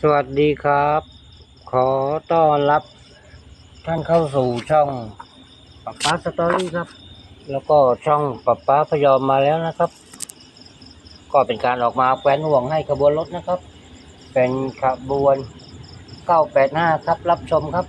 สวัสดีครับ ขอต้อนรับท่านเข้าสู่ช่องป๊าป๊าสตอรี่ครับ แล้วก็ช่องป๊าป๊าพยอมมาแล้วนะครับ ก็เป็นการออกมาแคว้นห่วงให้ขบวนรถนะครับ เป็นขบวน 985 ครับ รับชมครับ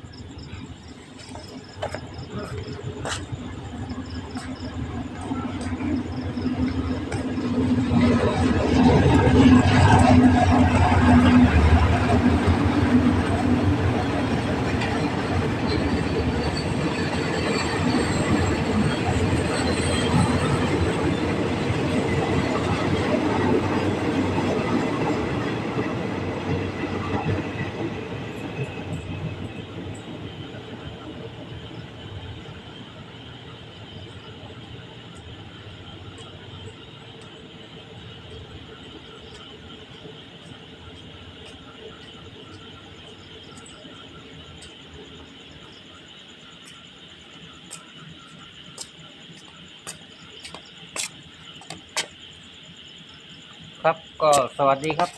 ครับก็สวัสดีครับ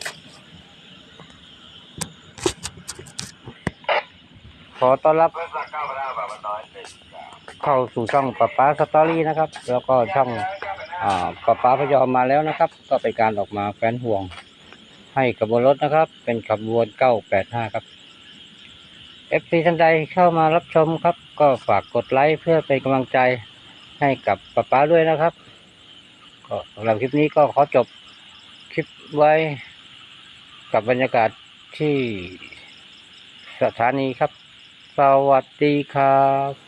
ขอต้อนรับเข้าสู่ช่องป๊าป๊าสตอรี่นะครับ แล้วก็ช่องอป๊าป๊าพยอมมาแล้วนะครับ ก็เป็นการออกมาแฟนห่วง ให้ขบวนรถนะครับ เป็นขบวน985ครับ FC ท่านใดเข้ามารับชมครับ ก็ฝากกดไลค์เพื่อเป็นกำลังใจให้กับป๊าป๊าด้วยนะครับก็สำหรับคลิปนี้ก็ขอจบ ลิปไว้กับบรรยากาศที่สถานีครับ สวัสดีครับ